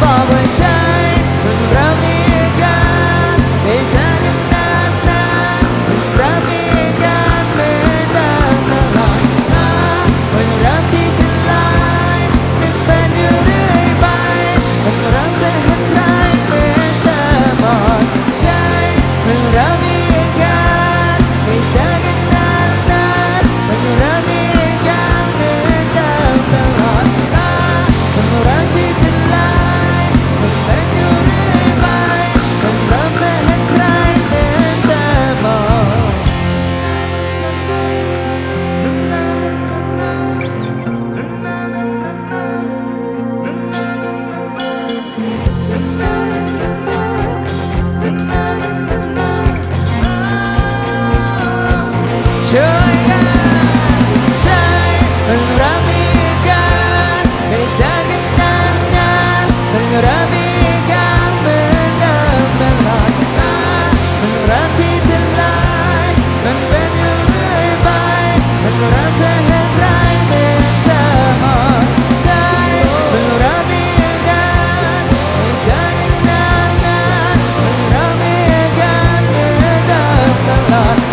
把关 ช่ใช่มันรับมีกันไม่จากกันนานมันรับมีกันเมือนดิมลอดมามันรักที่จะลายมันเป็นอยู่เรื่อยไปมันรักเธเห็นไรเมือออ่อใจมันรับมีกันไม่จากกันนานมันรับมีกันเมือนดิมลอด